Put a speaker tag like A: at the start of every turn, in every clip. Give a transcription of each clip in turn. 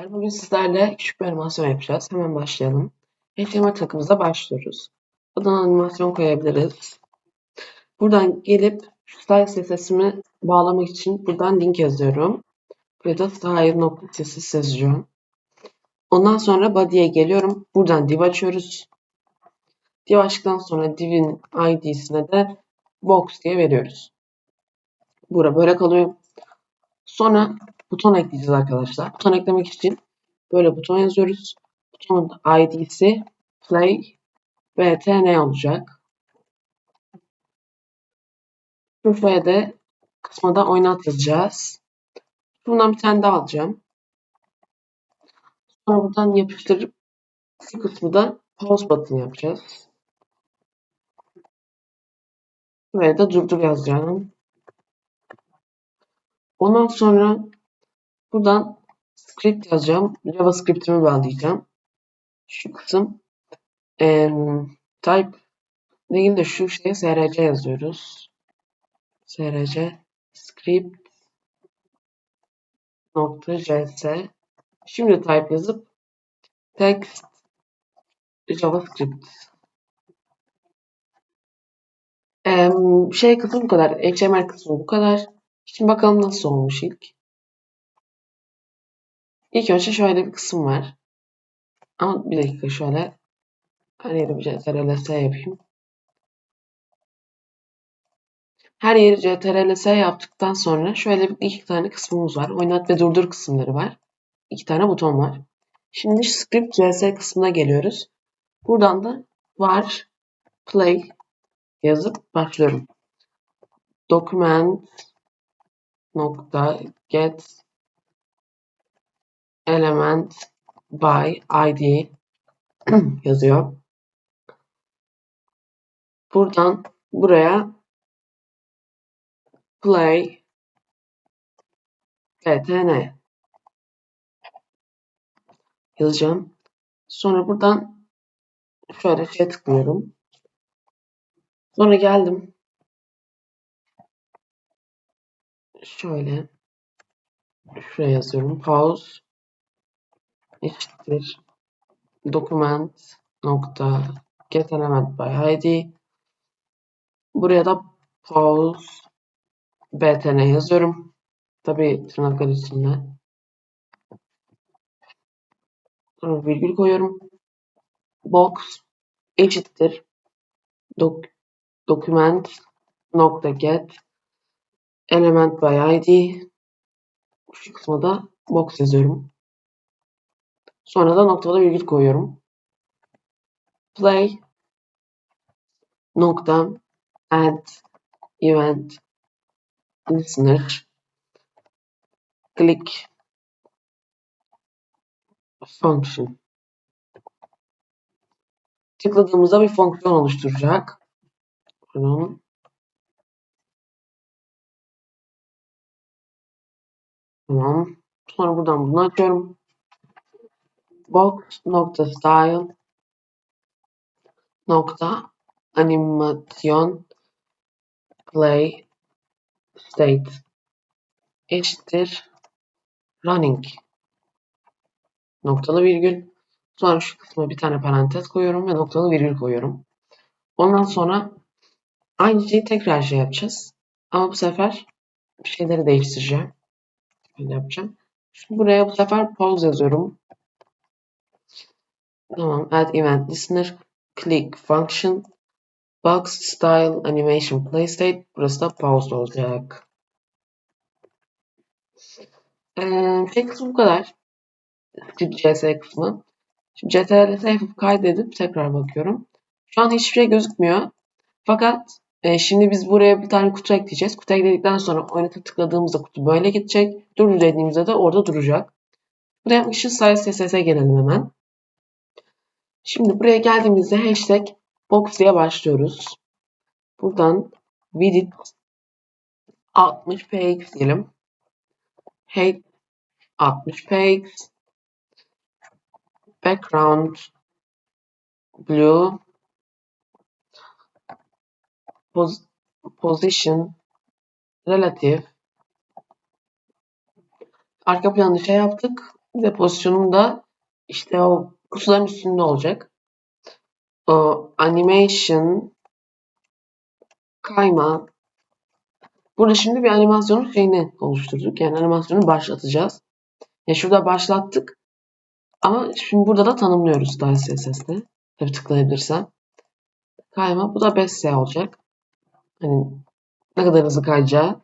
A: Bugün sizlerle küçük bir animasyon yapacağız. Hemen başlayalım. HTML takımıza başlıyoruz. Buradan animasyon koyabiliriz. Buradan gelip style CSS'imi bağlamak için buradan link yazıyorum. Buraya da style.css yazacağım. Ondan sonra body'ye geliyorum. Buradan div açıyoruz. Div açtıktan sonra div'in id'sine de box diye veriyoruz. Bura böyle kalıyor. Sonra buton ekleyeceğiz arkadaşlar. Buton eklemek için böyle buton yazıyoruz. Butonun id'si play btn olacak. Şuraya da kısma da oynat yazacağız. Bundan bir tane daha alacağım. Sonra buradan yapıştırıp şu kısmı da pause button yapacağız. Buraya da durdur yazacağım. Ondan sonra buradan script yazacağım. JavaScript'imi bağlayacağım. Şu kısım e, type değil de şu şeye src yazıyoruz. src script nokta js Şimdi type yazıp text javascript ee, şey kısmı bu kadar. HTML kısmı bu kadar. Şimdi bakalım nasıl olmuş ilk. İlk önce şöyle bir kısım var. Ama bir dakika şöyle her yeri bir CTRL-S yapayım. Her yeri CTRL-S yaptıktan sonra şöyle bir iki tane kısmımız var. Oynat ve durdur kısımları var. İki tane buton var. Şimdi script CS kısmına geliyoruz. Buradan da var play yazıp başlıyorum. Document nokta get element by id yazıyor. Buradan buraya play btn yazacağım. Sonra buradan şöyle şey tıklıyorum. Sonra geldim. Şöyle şuraya yazıyorum. Pause eşittir document nokta get element by id buraya da pause btn yazıyorum. Tabi tırnaklar içinde. Sonra virgül koyuyorum. Box eşittir dok document nokta get element by id şu kısma da box yazıyorum. Sonra da noktada virgül koyuyorum. Play nokta add event listener click function tıkladığımızda bir fonksiyon oluşturacak. Pardon. Tamam. Sonra buradan bunu açıyorum. Box nokta style nokta animasyon play state eşittir running noktalı virgül sonra şu kısma bir tane parantez koyuyorum ve noktalı virgül koyuyorum. Ondan sonra aynı şeyi tekrar şey yapacağız. Ama bu sefer bir şeyleri değiştireceğim. Böyle yapacağım. Şimdi buraya bu sefer pause yazıyorum. Tamam. Add event listener. Click function. Box style animation play state. Burası da pause olacak. Ee, şey kısmı bu kadar. CS kısmı. Şimdi CTRL yapıp kaydedip tekrar bakıyorum. Şu an hiçbir şey gözükmüyor. Fakat e, şimdi biz buraya bir tane kutu ekleyeceğiz. Kutu ekledikten sonra oynatıp tıkladığımızda kutu böyle gidecek. Dur dediğimizde de orada duracak. Bunu yapmak için Style CSS'e gelelim hemen. Şimdi buraya geldiğimizde hashtag box diye başlıyoruz. Buradan width 60 px diyelim. Height 60 px. Background blue. Pos position relative. Arka planı şey yaptık. Bir de pozisyonum da işte o kutuların üstünde olacak. O animation kayma. Burada şimdi bir animasyonun şeyini oluşturduk. Yani animasyonu başlatacağız. Ya şurada başlattık. Ama şimdi burada da tanımlıyoruz Style CSS'de. Tabii tıklayabilirsem. Kayma. Bu da 5S olacak. Hani ne kadar hızlı kayacağı.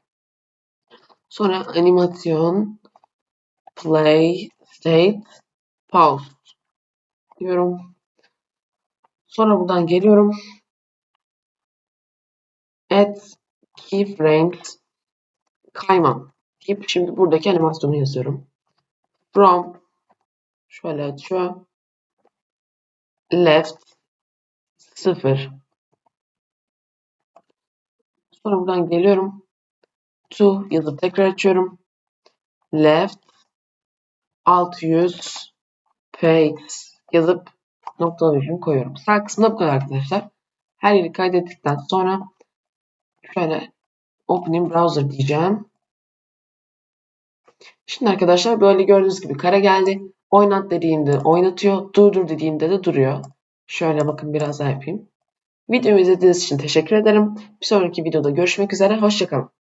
A: Sonra animasyon, play, state, pause diyorum. Sonra buradan geliyorum. Add keyframes kayma deyip şimdi buradaki animasyonu yazıyorum. From şöyle açıyor. Left 0 Sonra buradan geliyorum. To yazıp tekrar açıyorum. Left 600 paste yazıp noktalı virgül koyuyorum. Sağ kısımda bu kadar arkadaşlar. Her yeri kaydettikten sonra şöyle opening browser diyeceğim. Şimdi arkadaşlar böyle gördüğünüz gibi kare geldi. Oynat dediğimde oynatıyor. Durdur dediğimde de duruyor. Şöyle bakın biraz daha yapayım. Videomu izlediğiniz için teşekkür ederim. Bir sonraki videoda görüşmek üzere. Hoşçakalın.